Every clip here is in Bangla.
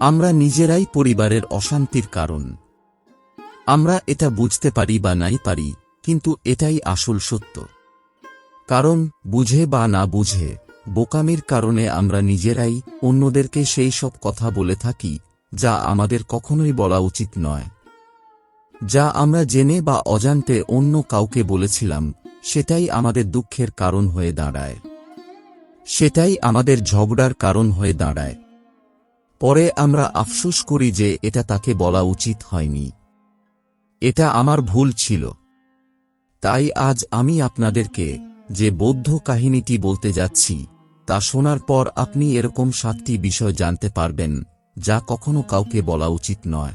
আমরা নিজেরাই পরিবারের অশান্তির কারণ। আমরা এটা বুঝতে পারি বা নাই পারি, কিন্তু এটাই আসল সত্য। কারণ, বুঝে বা না বুঝে, বোকামির কারণে আমরা নিজেরাই অন্যদেরকে সেই সব কথা বলে থাকি, যা আমাদের কখনোই বলা উচিত নয়। যা আমরা জেনে বা অজান্তে অন্য কাউকে বলেছিলাম, সেটাই আমাদের দুঃখের কারণ হয়ে দাঁড়ায়। সেটাই আমাদের ঝগড়ার কারণ হয়ে দাঁড়ায়। পরে আমরা আফসোস করি যে এটা তাকে বলা উচিত হয়নি। এটা আমার ভুল ছিল। তাই আজ আমি আপনাদেরকে যে বৌদ্ধ কাহিনীটি বলতে যাচ্ছি, তা শোনার পর আপনি এরকম সাতটি বিষয় জানতে পারবেন, যা কখনো কাউকে বলা উচিত নয়।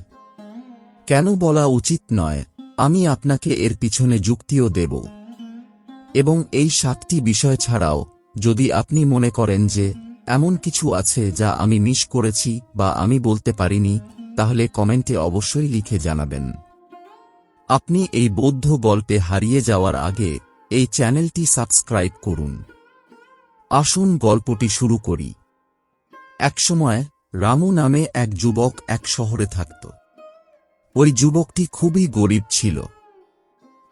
কেন বলা উচিত নয়, আমি আপনাকে এর পিছনে যুক্তিও দেব। এবং এই সাতটি বিষয় ছাড়াও যদি আপনি মনে করেন যে এমন কিছু আছে যা আমি মিস করেছি বা আমি বলতে পারিনি, তাহলে কমেন্টে অবশ্যই লিখে জানাবেন। আপনি এই বৌদ্ধ গল্পে হারিয়ে যাওয়ার আগে এই চ্যানেলটি সাবস্ক্রাইব করুন। আসুন গল্পটি শুরু করি। একসময় রামু নামে এক যুবক এক শহরে থাকত। ওই যুবকটি খুবই গরিব ছিল।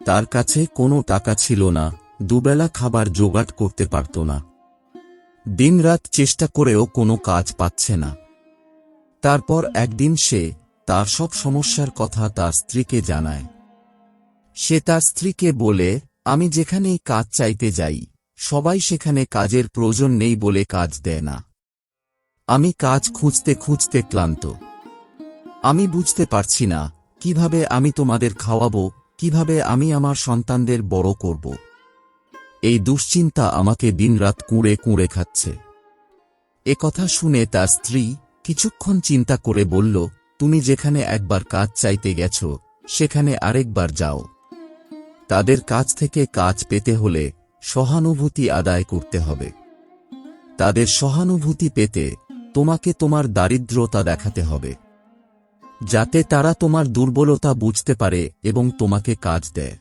তার কাছে কোনো টাকা ছিল না, দুবেলা খাবার জোগাড় করতে পারত না। দিনরাত চেষ্টা করেও কোনো কাজ পাচ্ছে না। তারপর একদিন সে তার সব সমস্যার কথা তার স্ত্রীকে জানায়। সে তার স্ত্রীকে বলে, আমি যেখানেই কাজ চাইতে যাই, সবাই সেখানে কাজের প্রয়োজন নেই বলে কাজ দেয় না। আমি কাজ খুঁজতে খুঁজতে ক্লান্ত। আমি বুঝতে পারছি না, কীভাবে আমি তোমাদের খাওয়াবো, কীভাবে আমি আমার সন্তানদের বড় করব? এই দুশ্চিন্তা আমাকে দিনরাত কুঁড়ে কুঁড়ে খাচ্ছে। এ কথা শুনে তার স্ত্রী কিছুক্ষণ চিন্তা করে বলল, তুমি যেখানে একবার কাজ চাইতে গেছ, সেখানে আরেকবার যাও। তাদের কাছ থেকে কাজ পেতে হলে সহানুভূতি আদায় করতে হবে। তাদের সহানুভূতি পেতে তোমাকে তোমার দারিদ্রতা দেখাতে হবে। যাতে তারা তোমার দুর্বলতা বুঝতে পারে এবং তোমাকে কাজ দেয়।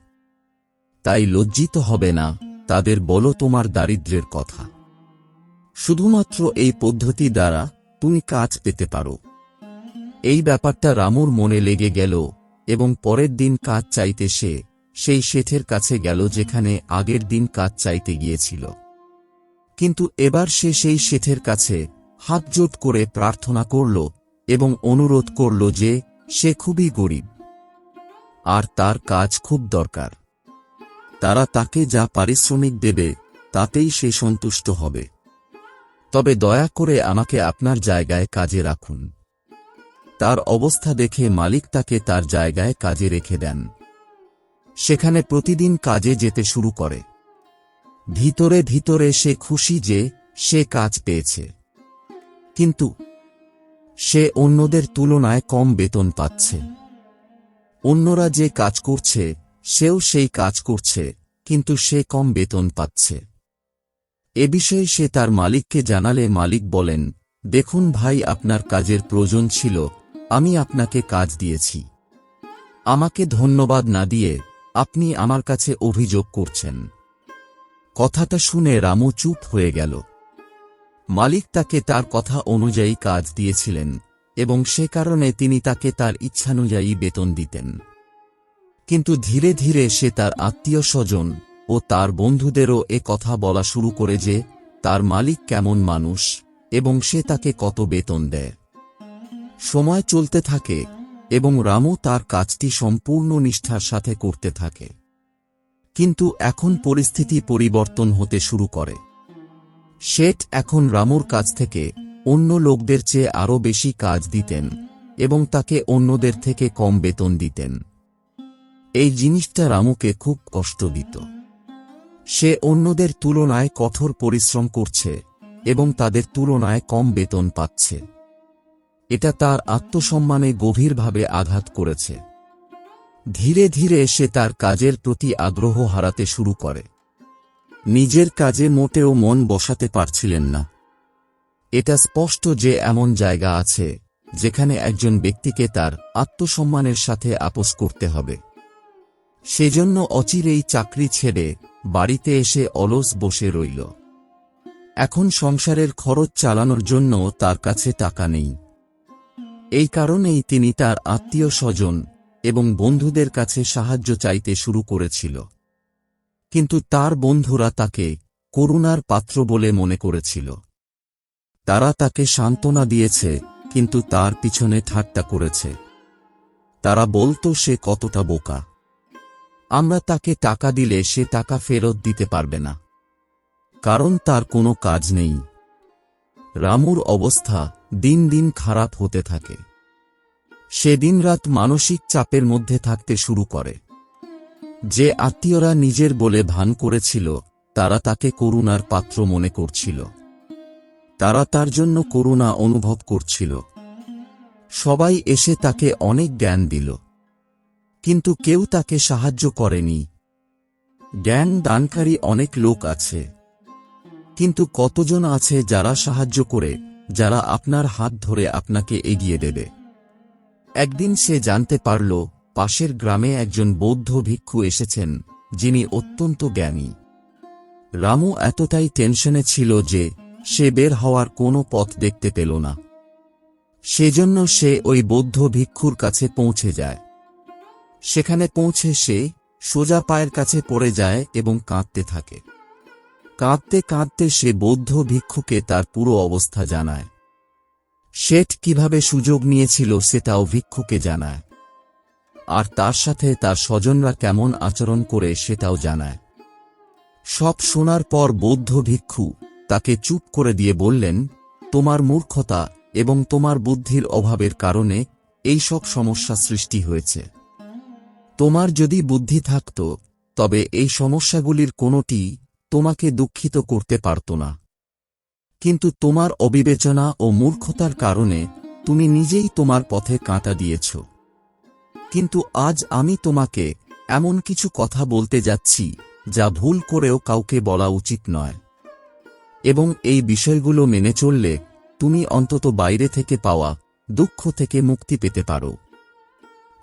তাই লজ্জিত হবে না। তাদের বলো তোমার দারিদ্র্যের কথা। শুধুমাত্র এই পদ্ধতি দ্বারা তুমি কাজ পেতে পারো। এই ব্যাপারটা রামুর মনে লেগে গেল এবং পরের দিন কাজ চাইতে সে, সেই শেঠের কাছে গেল যেখানে আগের দিন কাজ চাইতে গিয়েছিল। কিন্তু এবার সে সেই শেঠের কাছে হাতজোট করে প্রার্থনা করল এবং অনুরোধ করল যে সে খুবই গরিব। আর তার কাজ খুব দরকার। তারা তাকে যা পারিশ্রমিক দেবে, তাতেই সে সন্তুষ্ট হবে। তবে দয়া করে আমাকে আপনার জায়গায় কাজে রাখুন। তার অবস্থা দেখে মালিক তাকে তার জায়গায় কাজে রেখে দেন। সেখানে প্রতিদিন কাজে যেতে শুরু করে। ভিতরে ভিতরে সে খুশি যে, সে কাজ পেয়েছে। কিন্তু সে অন্যদের তুলনায় কম বেতন পাচ্ছে। অন্যরা যে কাজ করছে সেও সেই কাজ করছে, কিন্তু সে কম বেতন পাচ্ছে। এ বিষয়ে সে তার মালিককে জানালে মালিক বলেন, দেখুন ভাই, আপনার কাজের প্রয়োজন ছিল, আমি আপনাকে কাজ দিয়েছি। আমাকে ধন্যবাদ না দিয়ে আপনি আমার কাছে অভিযোগ করছেন। কথাটা শুনে রামু চুপ হয়ে গেল। মালিক তাকে তার কথা অনুযায়ী কাজ দিয়েছিলেন এবং সে কারণে তিনি তাকে তার ইচ্ছানুযায়ী বেতন দিতেন। কিন্তু ধীরে ধীরে সে তার আত্মীয় স্বজন ও তার বন্ধুদেরও এ কথা বলা শুরু করে যে, তার মালিক কেমন মানুষ, এবং সে তাকে কত বেতন দেয়। সময় চলতে থাকে, এবং রামু তার কাজটি সম্পূর্ণ নিষ্ঠার সাথে করতে থাকে। কিন্তু এখন পরিস্থিতি পরিবর্তন হতে শুরু করে। শেঠ এখন রামুর কাছ থেকে অন্য লোকদের চেয়ে আরও বেশি কাজ দিতেন, এবং তাকে অন্যদের থেকে কম বেতন দিতেন। এই জিনিসটা রামুকে খুব কষ্ট দিত। সে অন্যদের তুলনায় কঠোর পরিশ্রম করছে এবং তাদের তুলনায় কম বেতন পাচ্ছে। এটা তার আত্মসম্মানে গভীরভাবে আঘাত করেছে। ধীরে ধীরে সে তার কাজের প্রতি আগ্রহ হারাতে শুরু করে। নিজের কাজে মোটেও মন বসাতে পারছিলেন না। এটা স্পষ্ট যে এমন জায়গা আছে, যেখানে একজন ব্যক্তিকে তার আত্মসম্মানের সাথে আপোষ করতে হবে। সেজন্য অচিরেই চাকরি ছেড়ে বাড়িতে এসে অলস বসে রইল। এখন সংসারের খরচ চালানোর জন্য তার কাছে টাকা নেই। এই কারণেই তিনি তার আত্মীয় স্বজন এবং বন্ধুদের কাছে সাহায্য চাইতে শুরু করেছিল। কিন্তু তার বন্ধুরা তাকে করুণার পাত্র বলে মনে করেছিল। তারা তাকে সান্ত্বনা দিয়েছে, কিন্তু তার পিছনে ঠাট্টা করেছে। তারা বলতো সে কতটা বোকা। আমরা তাকে টাকা দিলে সে টাকা ফেরত দিতে পারবে না। কারণ তার কোনো কাজ নেই। রামুর অবস্থা দিন দিন খারাপ হতে থাকে। সে দিনরাত মানসিক চাপের মধ্যে থাকতে শুরু করে। যে আত্মীয়রা নিজের বলে ভান করেছিল, তারা তাকে করুণার পাত্র মনে করছিল। তারা তার জন্য করুণা অনুভব করছিল। সবাই এসে তাকে অনেক জ্ঞান দিল। কিন্তু কেউ তাকে সাহায্য করেনি। জ্ঞান দানকারী অনেক লোক আছে। কিন্তু কতজন আছে যারা সাহায্য করে, যারা আপনার হাত ধরে আপনাকে এগিয়ে দেবে? একদিন সে জানতে পারল, পাশের গ্রামে একজন বৌদ্ধ ভিক্ষু এসেছেন, যিনি অত্যন্ত জ্ঞানী। রামু এতটাই টেনশনে ছিল যে, সে বের হওয়ার কোনো পথ দেখতে পেল না। সেজন্য সে ওই বৌদ্ধ ভিক্ষুর কাছে পৌঁছে যায়। সেখানে পৌঁছে সে সোজা পায়ের কাছে পড়ে যায় এবং কাঁদতে থাকে। কাঁদতে কাঁদতে সে বৌদ্ধ ভিক্ষুকে তার পুরো অবস্থা জানায়। শেঠ কীভাবে সুযোগ নিয়েছিল সেটাও ভিক্ষুকে জানায়। আর তার সাথে তার স্বজনরা কেমন আচরণ করে সেটাও জানায়। সব শোনার পর বৌদ্ধ ভিক্ষু তাকে চুপ করে দিয়ে বললেন, তোমার মূর্খতা এবং তোমার বুদ্ধির অভাবের কারণে এই সব সমস্যা সৃষ্টি হয়েছে। তোমার যদি বুদ্ধি থাকত, তবে এই সমস্যাগুলির কোনোটি তোমাকে দুঃখিত করতে পারত না। কিন্তু তোমার অবিবেচনা ও মূর্খতার কারণে তুমি নিজেই তোমার পথে কাঁটা দিয়েছ। কিন্তু আজ আমি তোমাকে এমন কিছু কথা বলতে যাচ্ছি, যা ভুল করেও কাউকে বলা উচিত নয়। এবং এই বিষয়গুলো মেনে চললে তুমি অন্তত বাইরে থেকে পাওয়া দুঃখ থেকে মুক্তি পেতে পারো।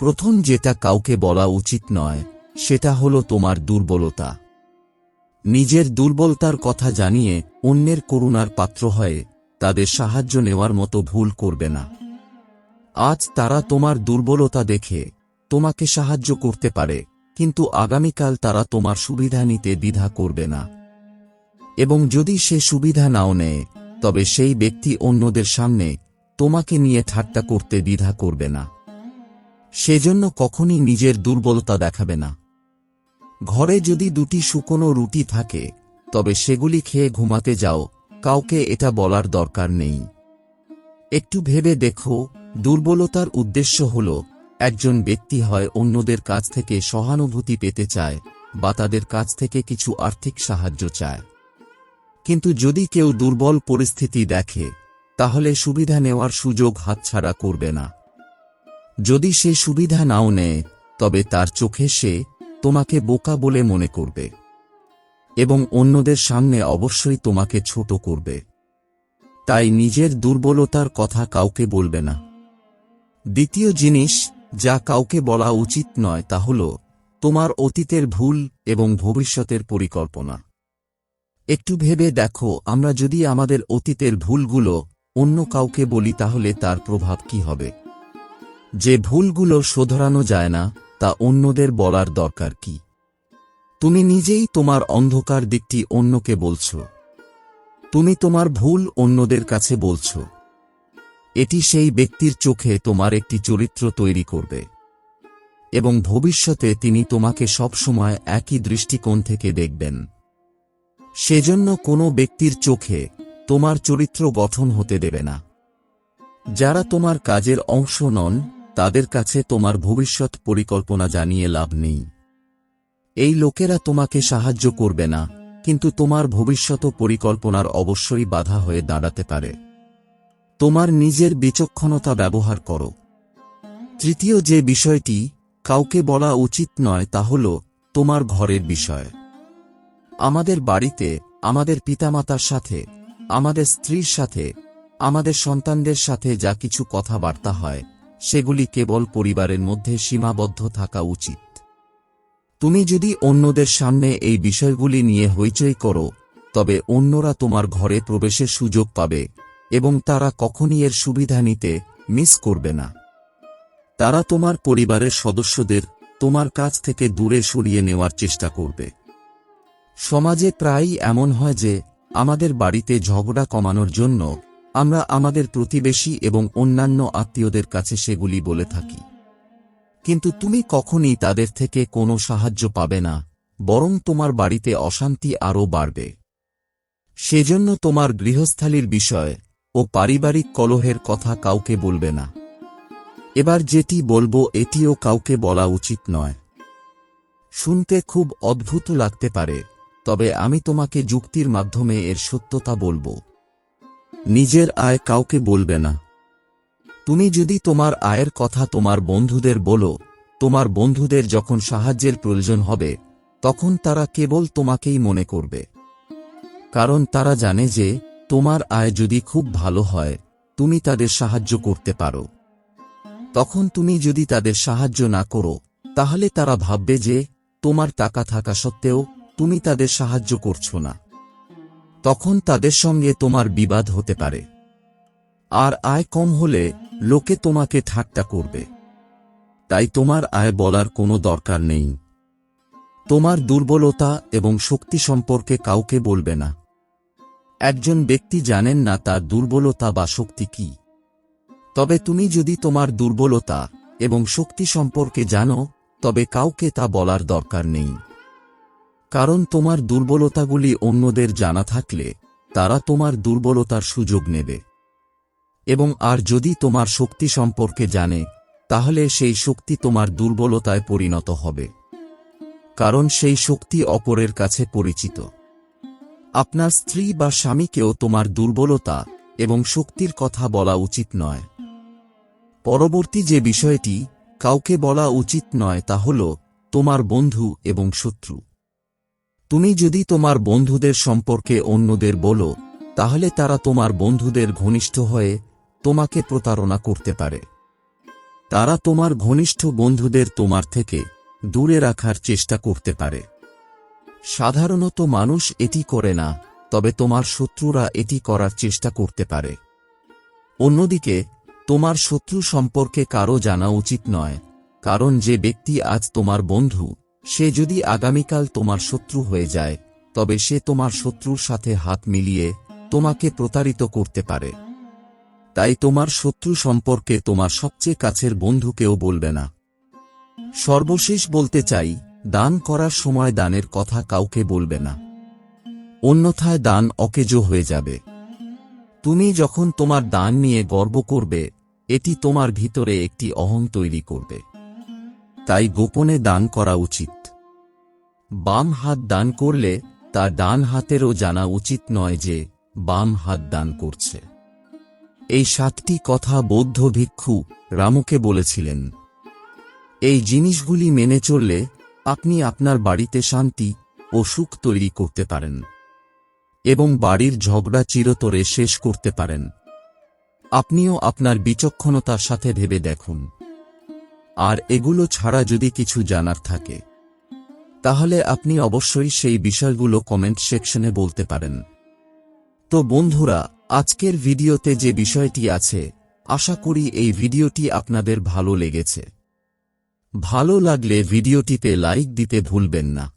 প্রথম যেটা কাউকে বলা উচিত নয়, সেটা হলো তোমার দুর্বলতা। নিজের দুর্বলতার কথা জানিয়ে অন্যের করুণার পাত্র হয়ে তাদের সাহায্য নেওয়ার মতো ভুল করবে না। আজ তারা তোমার দুর্বলতা দেখে তোমাকে সাহায্য করতে পারে, কিন্তু আগামীকাল তারা তোমার সুবিধা নিতে দ্বিধা করবে না। এবং যদি সে সুবিধা নাও নেয়, তবে সেই ব্যক্তি অন্যদের সামনে তোমাকে নিয়ে ঠাট্টা করতে দ্বিধা করবে না। সেজন্য কখনই নিজের দুর্বলতা দেখাবে না। ঘরে যদি দুটি শুকনো রুটি থাকে, তবে সেগুলি খেয়ে ঘুমাতে যাও, কাউকে এটা বলার দরকার নেই। একটু ভেবে দেখো, দুর্বলতার উদ্দেশ্য হল, একজন ব্যক্তি হয় অন্যদের কাছ থেকে সহানুভূতি পেতে চায়, বা তাদের কাছ থেকে কিছু আর্থিক সাহায্য চায়। কিন্তু যদি কেউ দুর্বল পরিস্থিতি দেখে, তাহলে সুবিধা নেওয়ার সুযোগ হাতছাড়া করবে না। যদি সে সুবিধা নাও নেয়, তবে তার চোখে সে তোমাকে বোকা বলে মনে করবে। এবং অন্যদের সামনে অবশ্যই তোমাকে ছোট করবে। তাই নিজের দুর্বলতার কথা কাউকে বলবে না। দ্বিতীয় জিনিস, যা কাউকে বলা উচিত নয়, তা হল তোমার অতীতের ভুল এবং ভবিষ্যতের পরিকল্পনা। একটু ভেবে দেখো, আমরা যদি আমাদের অতীতের ভুলগুলো অন্য কাউকে বলি, তাহলে তার প্রভাব কি হবে? যে ভুলগুলো শোধরানো যায় না, তা অন্যদের বলার দরকার কি? তুমি নিজেই তোমার অন্ধকার দিকটি অন্যকে বলছ। তুমি তোমার ভুল অন্যদের কাছে বলছ। এটি সেই ব্যক্তির চোখে তোমার একটি চরিত্র তৈরি করবে। এবং ভবিষ্যতে তিনি তোমাকে সবসময় একই দৃষ্টিকোণ থেকে দেখবেন। সেজন্য কোনো ব্যক্তির চোখে তোমার চরিত্র গঠন হতে দেবে না। যারা তোমার কাজের অংশ নন তাদের কাছে তোমার ভবিষ্যৎ পরিকল্পনা জানিয়ে লাভ নেই। এই লোকেরা তোমাকে সাহায্য করবে না, কিন্তু তোমার ভবিষ্যৎ পরিকল্পনার অবশ্যই বাধা হয়ে দাঁড়াতে পারে। তোমার নিজের বিচক্ষণতা ব্যবহার করো। তৃতীয় যে বিষয়টি কাউকে বলা উচিত নয় তা হল তোমার ঘরের বিষয়। আমাদের বাড়িতে, আমাদের পিতামাতার সাথে, আমাদের স্ত্রীর সাথে, আমাদের সন্তানদের সাথে যা কিছু কথাবার্তা হয় সেগুলি কেবল পরিবারের মধ্যে সীমাবদ্ধ থাকা উচিত। তুমি যদি অন্যদের সামনে এই বিষয়গুলি নিয়ে হইচই করো, তবে অন্যরা তোমার ঘরে প্রবেশের সুযোগ পাবে, এবং তারা কখনই এর সুবিধা নিতে মিস করবে না। তারা তোমার পরিবারের সদস্যদের তোমার কাছ থেকে দূরে সরিয়ে নেওয়ার চেষ্টা করবে। সমাজে প্রায়ই এমন হয় যে, আমাদের বাড়িতে ঝগড়া কমানোর জন্য আমরা আমাদের প্রতিবেশী এবং অন্যান্য আত্মীয়দের কাছে সেগুলি বলে থাকি। কিন্তু তুমি কখনই তাদের থেকে কোনো সাহায্য পাবে না, বরং তোমার বাড়িতে অশান্তি আরও বাড়বে। সেজন্য তোমার গৃহস্থালির বিষয় ও পারিবারিক কলহের কথা কাউকে বলবে না। এবার যেটি বলব এটিও কাউকে বলা উচিত নয়। শুনতে খুব অদ্ভুত লাগতে পারে, তবে আমি তোমাকে যুক্তির মাধ্যমে এর সত্যতা বলব। নিজের আয় কাউকে বলবে না। তুমি যদি তোমার আয়ের কথা তোমার বন্ধুদের বলো, তোমার বন্ধুদের যখন সাহায্যের প্রয়োজন হবে, তখন তারা কেবল তোমাকেই মনে করবে। কারণ তারা জানে যে, তোমার আয় যদি খুব ভালো হয়, তুমি তাদের সাহায্য করতে পারো। তখন তুমি যদি তাদের সাহায্য না করো, তাহলে তারা ভাববে যে, তোমার টাকা থাকা সত্ত্বেও তুমি তাদের সাহায্য করছ না। তখন তাদের সঙ্গে তোমার বিবাদ হতে পারে। আর আয় কম হলে লোকে তোমাকে ঠাট্টা করবে। তাই তোমার আয় বলার কোনো দরকার নেই। তোমার দুর্বলতা এবং শক্তি সম্পর্কে কাউকে বলবে না। একজন ব্যক্তি জানেন না তার দুর্বলতা বা শক্তি কি। তবে তুমি যদি তোমার দুর্বলতা এবং শক্তি সম্পর্কে জানো, তবে কাউকে তা বলার দরকার নেই। কারণ তোমার দুর্বলতাগুলি অন্যদের জানা থাকলে, তারা তোমার দুর্বলতার সুযোগ নেবে। এবং আর যদি তোমার শক্তি সম্পর্কে জানে, তাহলে সেই শক্তি তোমার দুর্বলতায় পরিণত হবে। কারণ সেই শক্তি অপরের কাছে পরিচিত। আপনার স্ত্রী বা স্বামীকেও তোমার দুর্বলতা এবং শক্তির কথা বলা উচিত নয়। পরবর্তী যে বিষয়টি কাউকে বলা উচিত নয় তা হল তোমার বন্ধু এবং শত্রু। তুমি যদি তোমার বন্ধুদের সম্পর্কে অন্যদের বলো, তাহলে তারা তোমার বন্ধুদের ঘনিষ্ঠ হয়ে তোমাকে প্রতারণা করতে পারে। তারা তোমার ঘনিষ্ঠ বন্ধুদের তোমার থেকে দূরে রাখার চেষ্টা করতে পারে। সাধারণত মানুষ এটি করে না, তবে তোমার শত্রুরা এটি করার চেষ্টা করতে পারে। অন্যদিকে, তোমার শত্রু সম্পর্কে কারও জানা উচিত নয়, কারণ যে ব্যক্তি আজ তোমার বন্ধু সে যদি আগামীকাল তোমার শত্রু হয়ে যায়, তবে সে তোমার শত্রুর সাথে হাত মিলিয়ে তোমাকে প্রতারিত করতে পারে। তাই তোমার শত্রু সম্পর্কে তোমার সবচেয়ে কাছের বন্ধুকেও বলবে না। সর্বশেষ বলতে চাই, দান করার সময় দানের কথা কাউকে বলবে না। অন্যথায় দান অকেজো হয়ে যাবে। তুমি যখন তোমার দান নিয়ে গর্ব করবে, এটি তোমার ভিতরে একটি অহং তৈরি করবে। তাই গোপনে দান করা উচিত। বাম হাত দান করলে তা ডান হাতেরও জানা উচিত নয় যে বাম হাত দান করছে। এই সাতটি কথা বৌদ্ধ ভিক্ষু রামুকে বলেছিলেন। এই জিনিসগুলি মেনে চললে আপনি আপনার বাড়িতে শান্তি ও সুখ তৈরি করতে পারেন এবং বাড়ির ঝগড়া চিরতরে শেষ করতে পারেন। আপনিও আপনার বিচক্ষণতার সাথে ভেবে দেখুন। আর এগুলো ছাড়া যদি কিছু জানার থাকে, তাহলে আপনি অবশ্যই সেই বিষয়গুলো কমেন্ট সেকশনে বলতে পারেন। তো বন্ধুরা, আজকের ভিডিওতে যে বিষয়টি আছে, আশা করি এই ভিডিওটি আপনাদের ভালো লেগেছে। ভালো লাগলে ভিডিওটিতে লাইক দিতে ভুলবেন না।